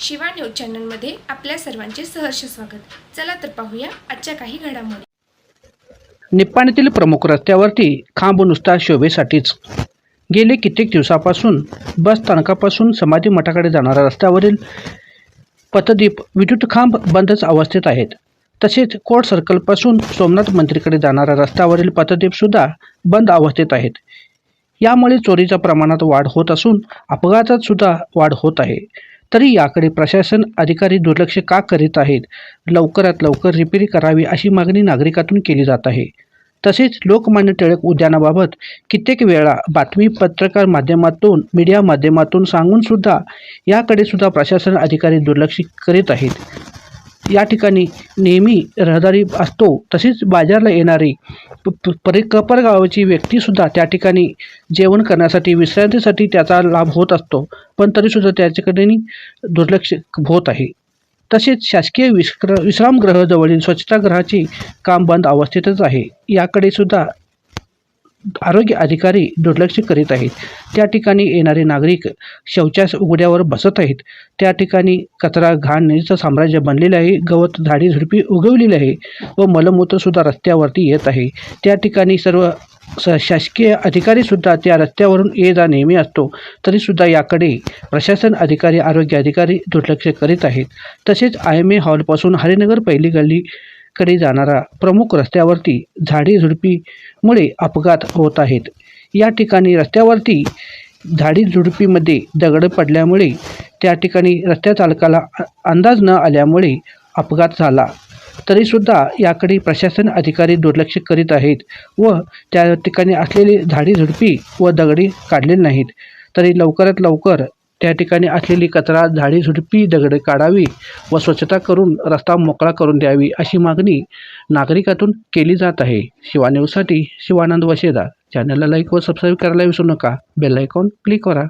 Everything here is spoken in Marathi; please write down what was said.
शिवा न्यूज चॅनलमध्ये आपल्या सर्वांचे सहर्ष स्वागत. चला तर पाहूया आजच्या काही घडामोडी. निप्पाणीतील प्रमुख रस्त्यावरती खांब नुसता शोभेसाठीच. गेले कित्येक दिवसापासून बस स्थानकापासून समाधी मठाकडे जाणाऱ्या रस्त्यावरील पथदीप विद्युत खांब बंदच अवस्थेत आहेत. तसेच कोर्ट सर्कलपासून सोमनाथ मंदिरकडे जाणाऱ्या रस्त्यावरील पथदीपसुद्धा बंद अवस्थेत आहेत. यामुळे चोरीच्या प्रमाणात वाढ होत असून अपघातात सुद्धा वाढ होत आहे. तरी याकडे प्रशासन अधिकारी दुर्लक्ष का करीत आहेत? लवकरात लवकर रिपेरी करावी अशी मागणी नागरिकातून केली जात आहे. तसेच लोकमान्य टिळक उद्यानाबाबत कित्येक वेळा बातमी पत्रकार माध्यमातून मीडिया माध्यमातून सांगून सुद्धा याकडे सुद्धा प्रशासन अधिकारी दुर्लक्ष करीत आहेत. या ठिकाणी नेहमी रहदारी असतो. तसेच बाजारला येणारी प- प- परि गावाची व्यक्तीसुद्धा त्या ठिकाणी जेवण करण्यासाठी विश्रांतीसाठी त्याचा लाभ होत असतो. पण तरीसुद्धा त्याच्याकडे दुर्लक्ष होत आहे. तसेच शासकीय विश्र विश्रामगृहाजवळील स्वच्छतागृहाचे काम बंद अवस्थेतच आहे. याकडे सुद्धा आरोग्य अधिकारी दुर्लक्ष करीत आहेत. त्या ठिकाणी येणारे नागरिक शौचास उघड्यावर बसत आहेत. त्या ठिकाणी कचरा घाणीचं साम्राज्य बनलेलं आहे. गवत झाडी झुडपी उगवलेली आहे व मलमूत्रसुद्धा रस्त्यावरती येत आहे. त्या ठिकाणी सर्व स शासकीय अधिकारीसुद्धा त्या रस्त्यावरून ये जा नेहमी असतो. तरीसुद्धा याकडे प्रशासन अधिकारी आरोग्य अधिकारी दुर्लक्ष करीत आहेत. तसेच आय एम ए हॉलपासून हरिनगर पहिली गल्ली कडे जाणारा प्रमुख रस्त्यावरती झाडे झुडपीमुळे अपघात होत आहेत. या ठिकाणी रस्त्यावरती झाडी झुडपीमध्ये दगड पडल्यामुळे त्या ठिकाणी रस्त्या चालकाला अंदाज न आल्यामुळे अपघात झाला. तरीसुद्धा याकडे प्रशासन अधिकारी दुर्लक्ष करीत आहेत व त्या ठिकाणी असलेली झाडी झुडपी व दगडी काढलेली नाहीत. तरी लवकरात लवकर त्या ठिकाणी असलेली कचरा झाडी झुडपी दगड काढावी व स्वच्छता करून रस्ता मोकळा करून द्यावी अशी मागणी नागरिकातून केली जात आहे. शिवा न्यूजसाठी शिवानंद वशेदार चॅनलला लाईक व सबस्क्राईब करायला विसरू नका. बेल आयकॉन क्लिक करा.